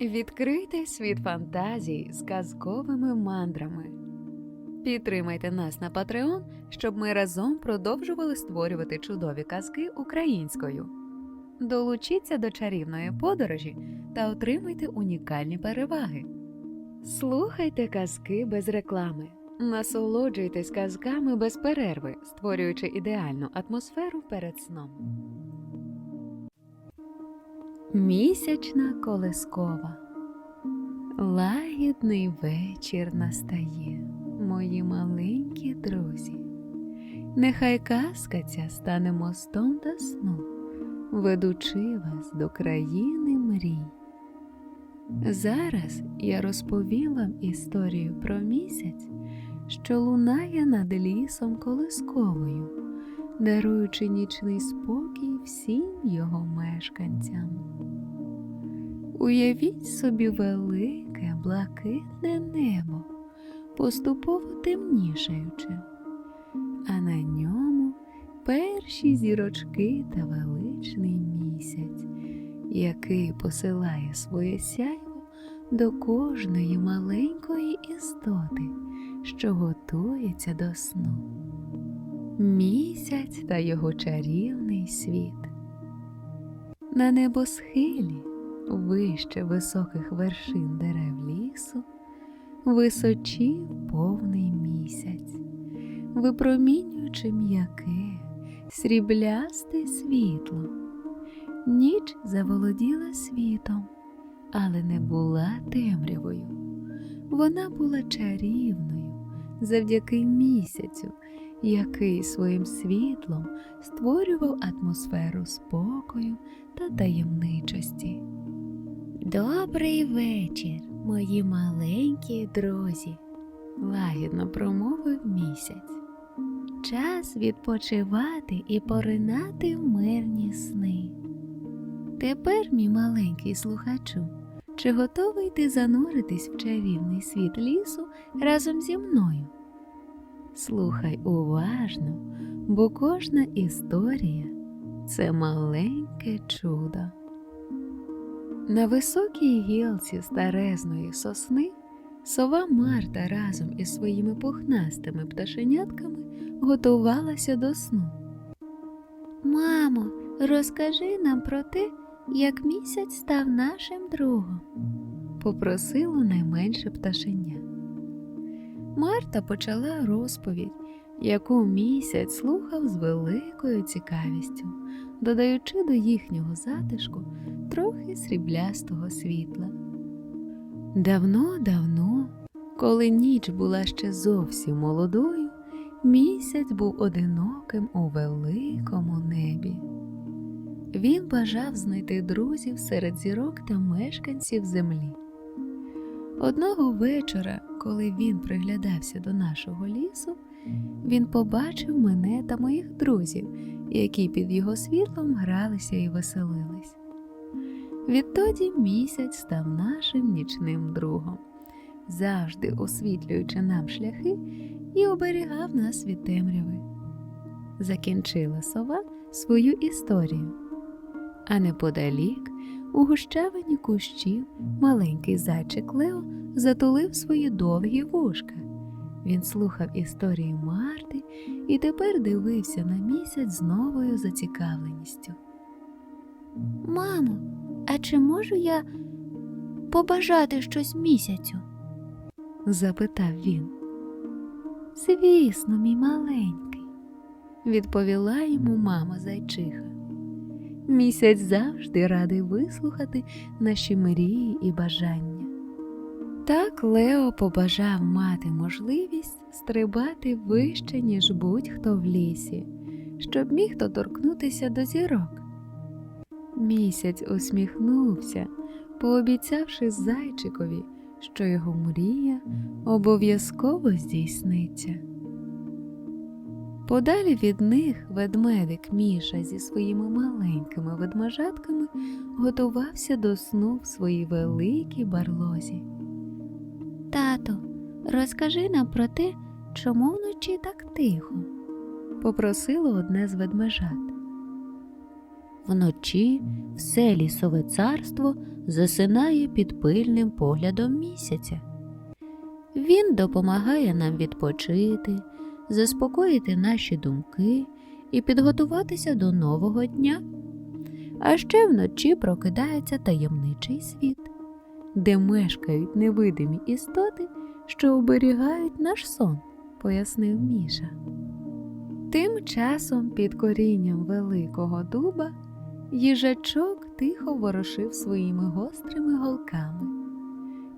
Відкрийте світ фантазій з казковими мандрами. Підтримайте нас на Patreon, щоб ми разом продовжували створювати чудові казки українською. Долучіться до чарівної подорожі та отримайте унікальні переваги. Слухайте казки без реклами. Насолоджуйтесь казками без перерви, створюючи ідеальну атмосферу перед сном. Місячна колескова. Лагідний вечір настає, мої маленькі друзі. Нехай казка ця стане мостом до сну, ведучи вас до країни мрій. Зараз я розповім вам історію про місяць, що лунає над лісом колисковою, даруючи нічний спокій всім його мешканцям. Уявіть собі велике блакитне небо, поступово темнішаючи, а на ньому перші зірочки та величний місяць, який посилає своє сяйво до кожної маленької істоти, що готується до сну. Місяць та його чарівний світ. На небосхилі вище високих вершин дерев лісу, височів повний місяць, випромінюючи м'яке, сріблясте світло. Ніч заволоділа світом, але не була темрявою. Вона була чарівною завдяки місяцю, який своїм світлом створював атмосферу спокою та таємничості. Добрий вечір, мої маленькі друзі, лагідно промовив місяць. Час відпочивати і поринати в мирні сни. Тепер, мій маленький слухачу, чи готовий ти зануритись в чарівний світ лісу разом зі мною? Слухай уважно, бо кожна історія це маленьке чудо. На високій гілці старезної сосни сова Марта разом із своїми пухнастими пташенятками готувалася до сну. Мамо, розкажи нам про те, як місяць став нашим другом, попросило найменше пташеня. Марта почала розповідь, яку місяць слухав з великою цікавістю, додаючи до їхнього затишку трохи сріблястого світла. Давно-давно, коли ніч була ще зовсім молодою, місяць був одиноким у великому небі. Він бажав знайти друзів серед зірок та мешканців землі. Одного вечора, коли він приглядався до нашого лісу, він побачив мене та моїх друзів, які під його світлом гралися і веселились. Відтоді місяць став нашим нічним другом, завжди освітлюючи нам шляхи і оберігав нас від темряви. Закінчила сова свою історію. А неподалік, у гущавині кущів, маленький зайчик Лео затулив свої довгі вушка. Він слухав історії Марти і тепер дивився на місяць з новою зацікавленістю. Мамо, а чи можу я побажати щось місяцю? запитав він. Звісно, мій маленький, відповіла йому мама зайчиха. Місяць завжди радий вислухати наші мрії і бажання. Так Лео побажав мати можливість стрибати вище, ніж будь-хто в лісі, щоб міг доторкнутися до зірок. Місяць усміхнувся, пообіцявши зайчикові, що його мрія обов'язково здійсниться. Подалі від них ведмедик Міша зі своїми маленькими ведмежатками готувався до сну в своїй великій барлозі. Тато, розкажи нам про те, чому вночі так тихо, попросило одне з ведмежат. Вночі все лісове царство засинає під пильним поглядом місяця. Він допомагає нам відпочити, заспокоїти наші думки і підготуватися до нового дня. А ще вночі прокидається таємничий світ, де мешкають невидимі істоти, що оберігають наш сон, пояснив Міша. Тим часом під корінням великого дуба їжачок тихо ворушив своїми гострими голками.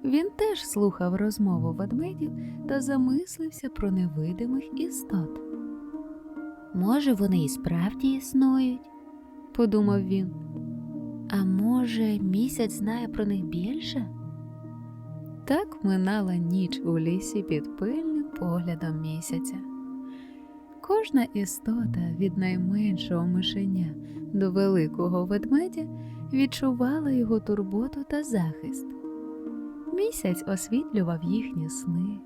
Він теж слухав розмову ведмедів та замислився про невидимих істот. Може, вони і справді існують, подумав він. А може, місяць знає про них більше? Так минала ніч у лісі під пильним поглядом місяця. Кожна істота від найменшого мишеня до великого ведмедя відчувала його турботу та захист. Місяць освітлював їхні сни,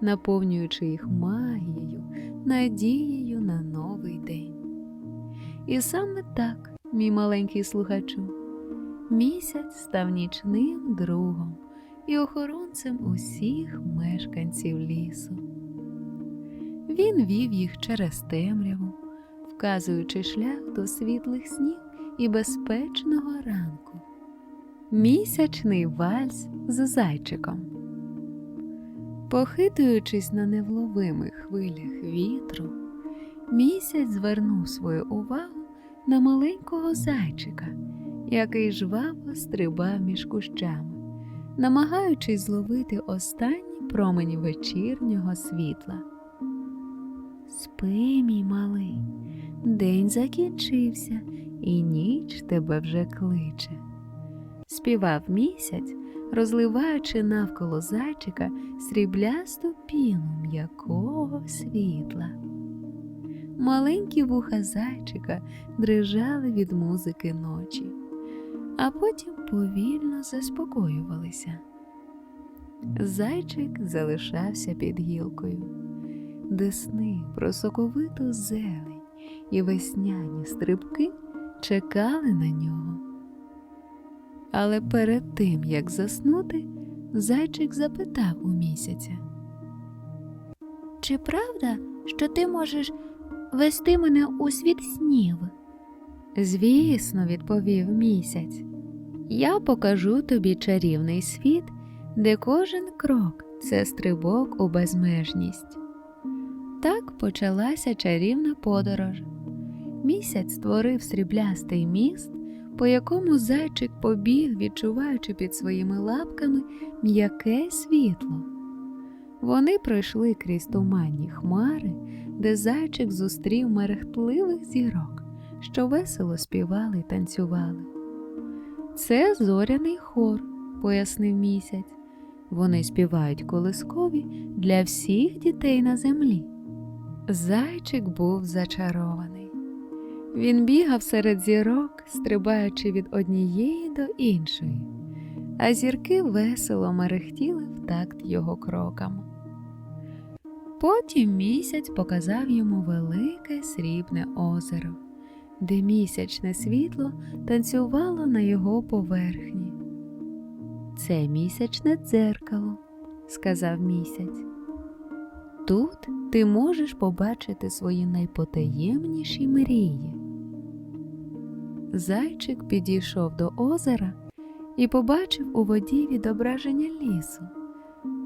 наповнюючи їх магією, надією на новий день. І саме так, мій маленький слухачу, місяць став нічним другом і охоронцем усіх мешканців лісу. Він вів їх через темряву, вказуючи шлях до світлих снів і безпечного ранку. Місячний вальс з зайчиком. Похитуючись на невловимих хвилях вітру, місяць звернув свою увагу на маленького зайчика, який жваво стрибав між кущами, намагаючись зловити останні промені вечірнього світла. Спи, мій малий, день закінчився, і ніч тебе вже кличе. Співав місяць, розливаючи навколо зайчика сріблясту піну м'якого світла. Маленькі вуха зайчика дрижали від музики ночі, а потім повільно заспокоювалися. Зайчик залишався під гілкою, де сни про соковиту зелень і весняні стрибки чекали на нього. Але перед тим, як заснути, зайчик запитав у місяця. Чи правда, що ти можеш вести мене у світ снів? Звісно, відповів місяць. Я покажу тобі чарівний світ, де кожен крок це стрибок у безмежність. Так почалася чарівна подорож. Місяць створив сріблястий міст, по якому зайчик побіг, відчуваючи під своїми лапками м'яке світло. Вони пройшли крізь туманні хмари, де зайчик зустрів мерехтливих зірок, що весело співали й танцювали. Це зоряний хор, пояснив місяць. Вони співають колискові для всіх дітей на землі. Зайчик був зачарований. Він бігав серед зірок, стрибаючи від однієї до іншої, а зірки весело мерехтіли в такт його крокам. Потім місяць показав йому велике срібне озеро, де місячне світло танцювало на його поверхні. Це місячне дзеркало, сказав місяць. Тут ти можеш побачити свої найпотаємніші мрії. Зайчик підійшов до озера і побачив у воді відображення лісу,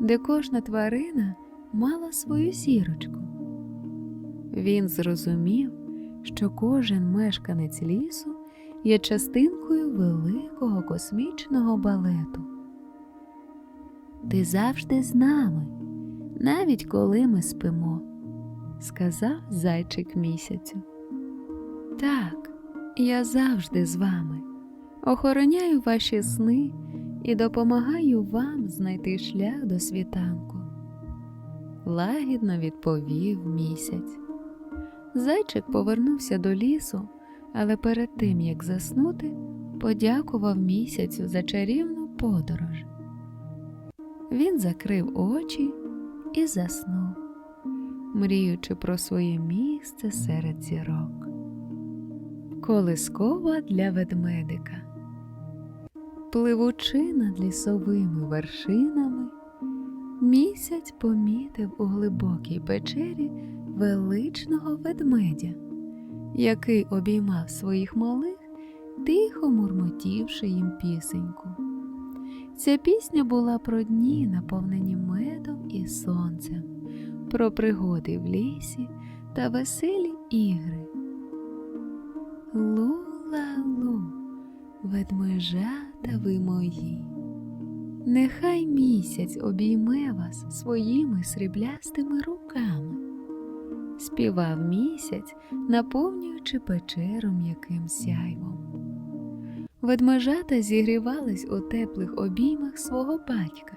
де кожна тварина мала свою сірочку. Він зрозумів, що кожен мешканець лісу є частинкою великого космічного балету. Ти завжди з нами, навіть коли ми спимо, сказав зайчик місяцю. Так, я завжди з вами, охороняю ваші сни і допомагаю вам знайти шлях до світанку. Лагідно відповів місяць. Зайчик повернувся до лісу, але перед тим як заснути, подякував місяцю за чарівну подорож. Він закрив очі і заснув, мріючи про своє місце серед зірок. Колискова для ведмедика. Пливучи над лісовими вершинами, місяць помітив у глибокій печері величного ведмедя, який обіймав своїх малих, тихо мурмотівши їм пісеньку. Ця пісня була про дні, наповнені медом і сонцем, про пригоди в лісі та веселі ігри. Лу-ла-лу, ведмежата ви мої. Нехай місяць обійме вас своїми сріблястими руками. Співав місяць, наповнюючи печеру м'яким сяйвом. Ведмежата зігрівались у теплих обіймах свого батька,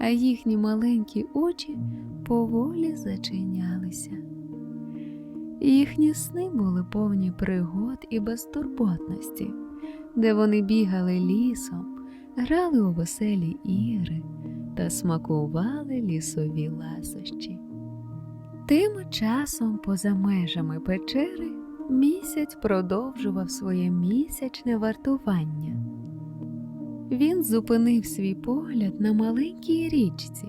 а їхні маленькі очі поволі зачинялися. Їхні сни були повні пригод і безтурботності, де вони бігали лісом, грали у веселі ігри та смакували лісові ласощі. Тим часом, поза межами печери, місяць продовжував своє місячне вартування. Він зупинив свій погляд на маленькій річці,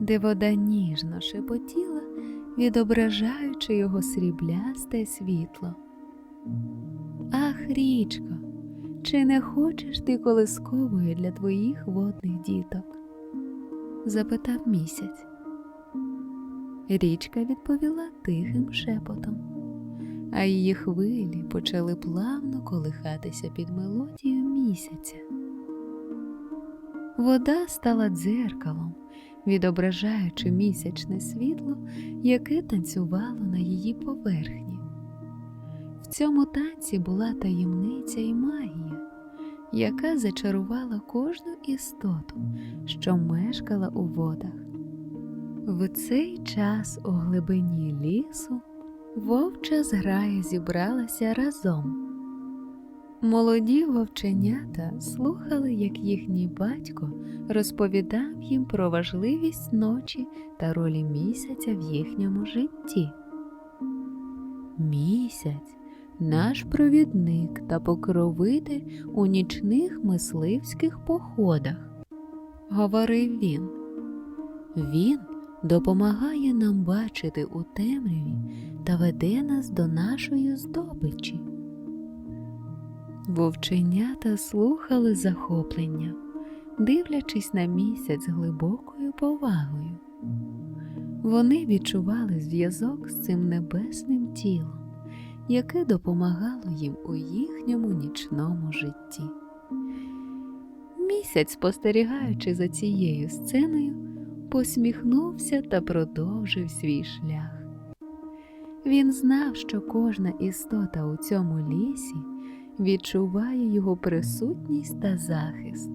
де вода ніжно шепотіла, відображаючи його сріблясте світло. Ах, річко, чи не хочеш ти колисковою для твоїх водних діток? запитав місяць. Річка відповіла тихим шепотом, а її хвилі почали плавно колихатися під мелодією місяця. Вода стала дзеркалом, відображаючи місячне світло, яке танцювало на її поверхні. В цьому танці була таємниця і магія, яка зачарувала кожну істоту, що мешкала у водах. В цей час у глибині лісу вовча зграя зібралася разом. Молоді вовченята слухали, як їхній батько розповідав їм про важливість ночі та ролі місяця в їхньому житті. Місяць наш провідник та покровитель у нічних мисливських походах, говорив він. Він допомагає нам бачити у темряві та веде нас до нашої здобичі. Вовченята слухали захоплення, дивлячись на місяць глибокою повагою. Вони відчували зв'язок з цим небесним тілом, яке допомагало їм у їхньому нічному житті. Місяць, спостерігаючи за цією сценою, посміхнувся та продовжив свій шлях. Він знав, що кожна істота у цьому лісі відчуває його присутність та захист.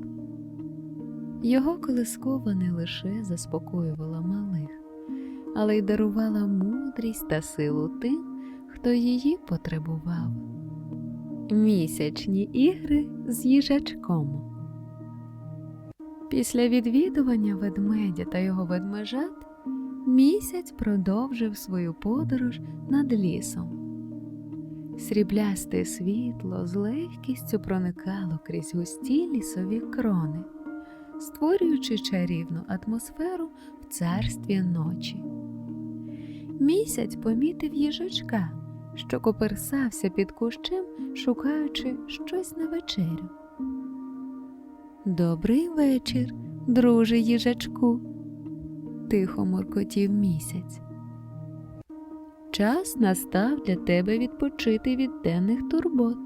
Його колискова не лише заспокоювала малих, але й дарувала мудрість та силу тим, хто її потребував. Місячні ігри з їжачком. Після відвідування ведмедя та його ведмежат місяць продовжив свою подорож над лісом. Сріблясте світло з легкістю проникало крізь густі лісові крони, створюючи чарівну атмосферу в царстві ночі. Місяць помітив їжачка, що коперсався під кущем, шукаючи щось на вечерю. Добрий вечір, друже їжачку, тихо муркотів місяць. Час настав для тебе відпочити від денних турбот.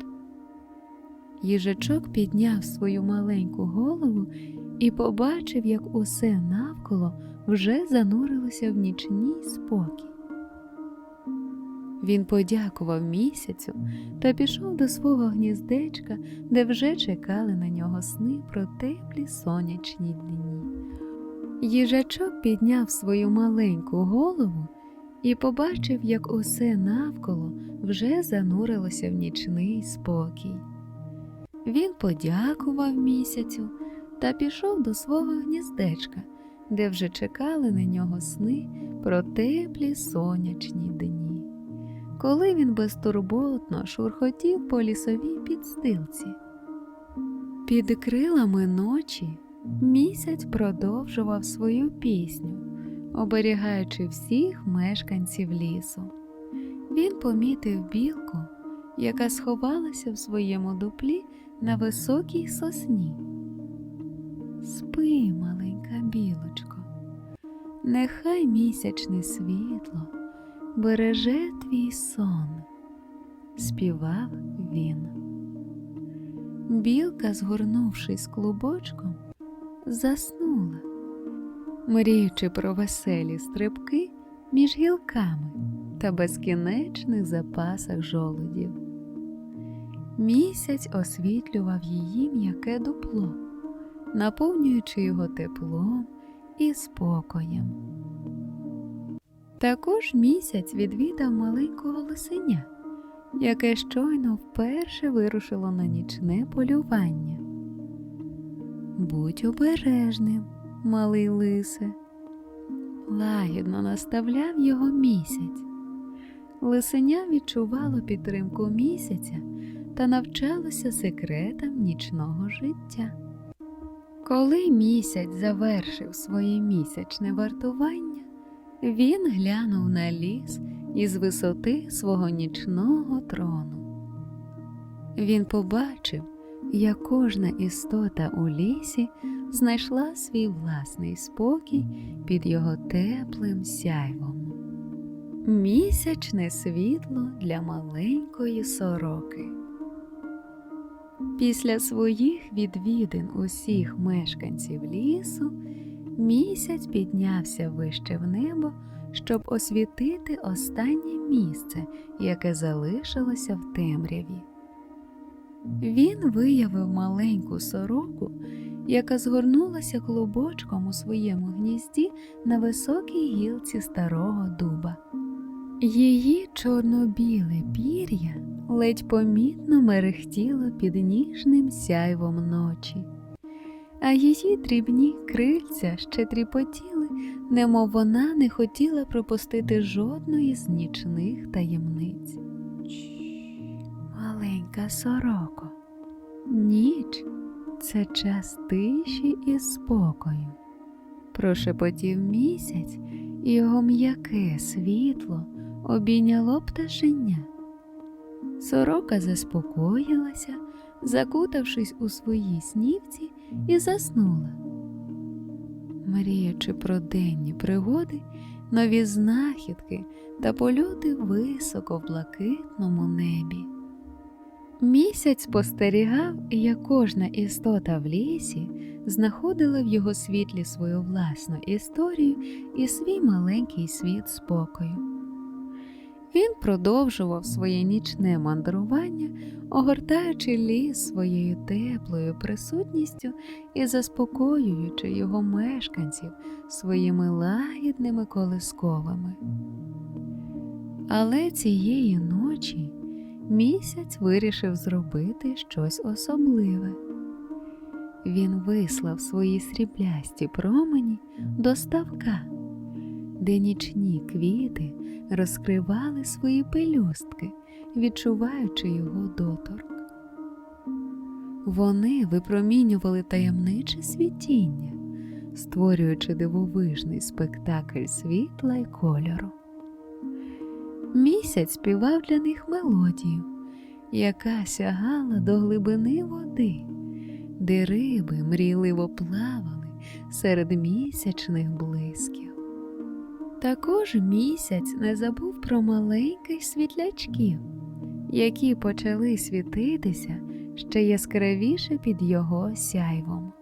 Їжачок підняв свою маленьку голову і побачив, як усе навколо вже занурилося в нічній спокій. Він подякував місяцю та пішов до свого гніздечка, де вже чекали на нього сни про теплі сонячні дні. Їжачок підняв свою маленьку голову і побачив, як усе навколо вже занурилося в нічний спокій. Він подякував місяцю та пішов до свого гніздечка, де вже чекали на нього сни про теплі сонячні дні. Коли він безтурботно шурхотів по лісовій підстилці. Під крилами ночі місяць продовжував свою пісню, оберігаючи всіх мешканців лісу. Він помітив білку, яка сховалася в своєму дуплі на високій сосні. Спи, маленька білочко, нехай місячне світло береже твій сон, співав він. Білка, згорнувшись клубочком, заснула, мріючи про веселі стрибки між гілками та безкінечних запасах жолудів. Місяць освітлював її м'яке дупло, наповнюючи його теплом і спокоєм. Також місяць відвідав маленького лисеня, яке щойно вперше вирушило на нічне полювання. Будь обережним, малий лисе, лагідно наставляв його місяць. Лисеня відчувало підтримку місяця та навчалося секретам нічного життя. Коли місяць завершив своє місячне вартування, він глянув на ліс із висоти свого нічного трону. Він побачив, як кожна істота у лісі знайшла свій власний спокій під його теплим сяйвом. Місячне світло для маленької сороки. Після своїх відвідин усіх мешканців лісу місяць піднявся вище в небо, щоб освітити останнє місце, яке залишилося в темряві. Він виявив маленьку сороку, яка згорнулася клубочком у своєму гнізді на високій гілці старого дуба. Її чорно-біле пір'я ледь помітно мерехтіло під ніжним сяйвом ночі, а її дрібні крильця ще тріпотіли, немов вона не хотіла пропустити жодної з нічних таємниць. Маленька сороко, ніч це час тиші і спокою. Прошепотів місяць, і його м'яке світло обійняло пташеня. Сорока заспокоїлася, закутавшись у своїй снівці, і заснула. Мріючи про денні пригоди, нові знахідки та польоти високо в блакитному небі. Місяць спостерігав, як кожна істота в лісі знаходила в його світлі свою власну історію і свій маленький світ спокою. Він продовжував своє нічне мандрування, огортаючи ліс своєю теплою присутністю і заспокоюючи його мешканців своїми лагідними колисковими. Але цієї ночі місяць вирішив зробити щось особливе. Він вислав свої сріблясті промені до ставка, де нічні квіти розкривали свої пелюстки, відчуваючи його доторк. Вони випромінювали таємниче світіння, створюючи дивовижний спектакль світла й кольору. Місяць співав для них мелодію, яка сягала до глибини води, де риби мрійливо плавали серед місячних блисків. Також місяць не забув про маленьких світлячків, які почали світитися ще яскравіше під його сяйвом.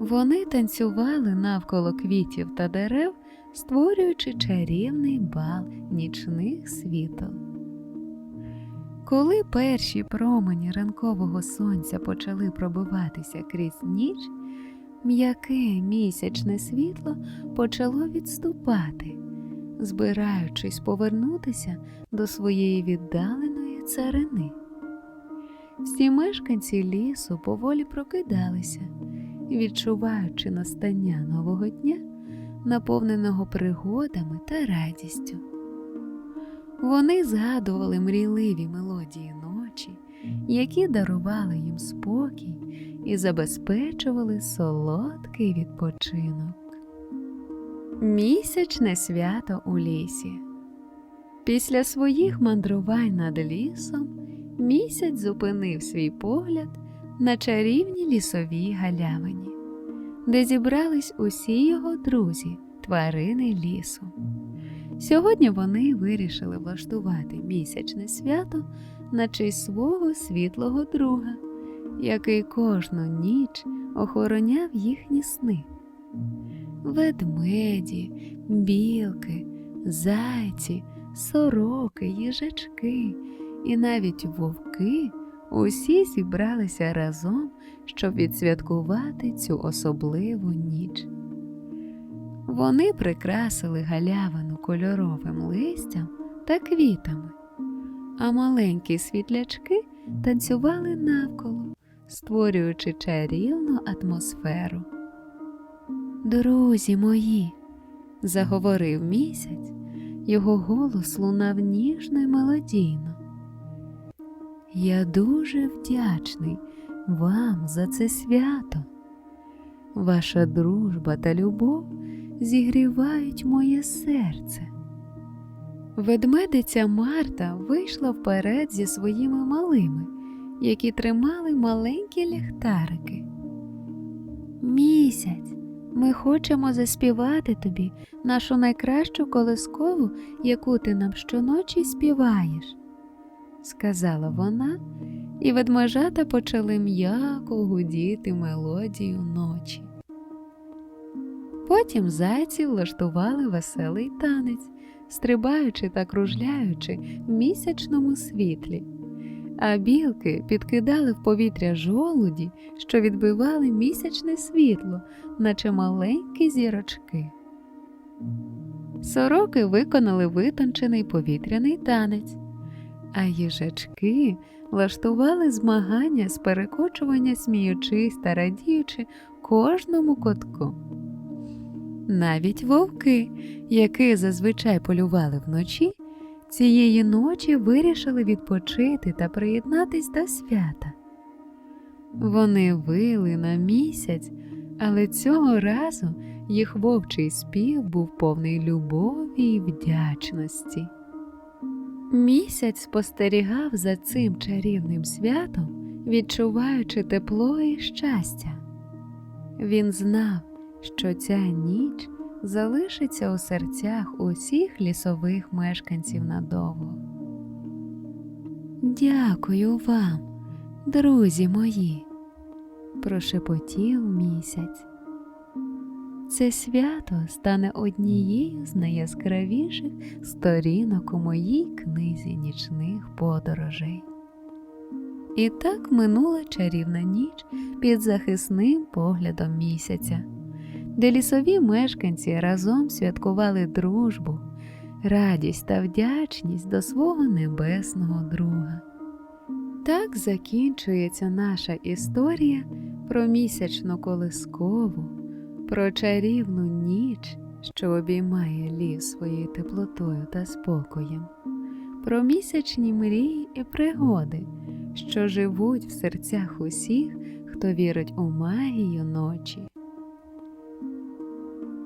Вони танцювали навколо квітів та дерев, створюючи чарівний бал нічних світл. Коли перші промені ранкового сонця почали пробиватися крізь ніч, м'яке місячне світло почало відступати, збираючись повернутися до своєї віддаленої царини. Всі мешканці лісу поволі прокидалися, відчуваючи настання нового дня, наповненого пригодами та радістю. Вони згадували мрійливі мелодії ночі, які дарували їм спокій і забезпечували солодкий відпочинок. Місячне свято у лісі. Після своїх мандрувань над лісом місяць зупинив свій погляд на чарівній лісовій галявині, де зібрались усі його друзі, тварини лісу. Сьогодні вони вирішили влаштувати місячне свято на честь свого світлого друга, який кожну ніч охороняв їхні сни. Ведмеді, білки, зайці, сороки, їжачки і навіть вовки усі зібралися разом, щоб відсвяткувати цю особливу ніч. Вони прикрасили галявину кольоровим листям та квітами, а маленькі світлячки танцювали навколо, створюючи чарівну атмосферу. Друзі мої, заговорив місяць, його голос лунав ніжно й мелодійно. Я дуже вдячний вам за це свято. Ваша дружба та любов зігрівають моє серце. Ведмедиця Марта вийшла вперед зі своїми малими, які тримали маленькі ліхтарики. Місяць, ми хочемо заспівати тобі нашу найкращу колискову, яку ти нам щоночі співаєш, сказала вона, і ведмежата почали м'яко гудіти мелодію ночі. Потім зайці влаштували веселий танець, стрибаючи та кружляючи в місячному світлі, а білки підкидали в повітря жолуді, що відбивали місячне світло, наче маленькі зірочки. Сороки виконали витончений повітряний танець, а їжачки влаштували змагання з перекочування, сміючись та радіючи кожному котку. Навіть вовки, які зазвичай полювали вночі, цієї ночі вирішили відпочити та приєднатись до свята. Вони вили на місяць, але цього разу їх вовчий спів був повний любові і вдячності. Місяць спостерігав за цим чарівним святом, відчуваючи тепло і щастя. Він знав, що ця ніч залишиться у серцях усіх лісових мешканців надовго. Дякую вам, друзі мої, прошепотів місяць. Це свято стане однією з найяскравіших сторінок у моїй книзі нічних подорожей. І так минула чарівна ніч під захисним поглядом місяця, де лісові мешканці разом святкували дружбу, радість та вдячність до свого небесного друга. Так закінчується наша історія про місячну колискову, про чарівну ніч, що обіймає ліс своєю теплотою та спокоєм, про місячні мрії і пригоди, що живуть в серцях усіх, хто вірить у магію ночі.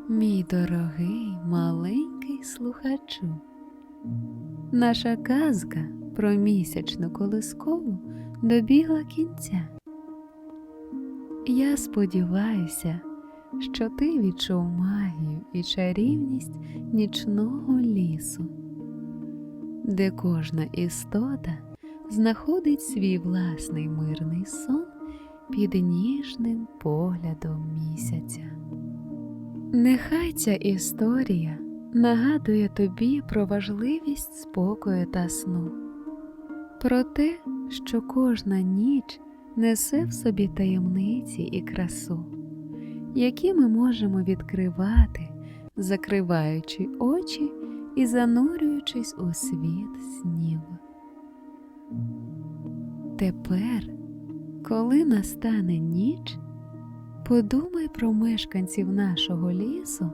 Мій дорогий маленький слухачу, наша казка про місячну колискову добігла кінця. Я сподіваюся, що ти відчув магію і чарівність нічного лісу, де кожна істота знаходить свій власний мирний сон під ніжним поглядом місяця. Нехай ця історія нагадує тобі про важливість спокою та сну, про те, що кожна ніч несе в собі таємниці і красу, які ми можемо відкривати, закриваючи очі і занурюючись у світ снів. Тепер, коли настане ніч, подумай про мешканців нашого лісу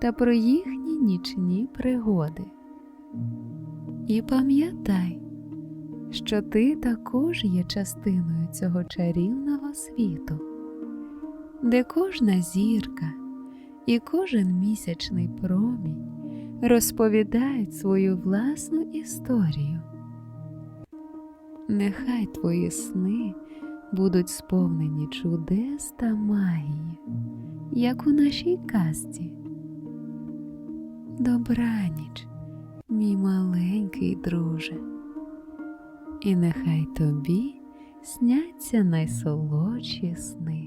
та про їхні нічні пригоди. І пам'ятай, що ти також є частиною цього чарівного світу, де кожна зірка і кожен місячний промінь розповідають свою власну історію. Нехай твої сни будуть сповнені чудес та магії, як у нашій казці. Добраніч, мій маленький друже, і нехай тобі сняться найсолодші сни.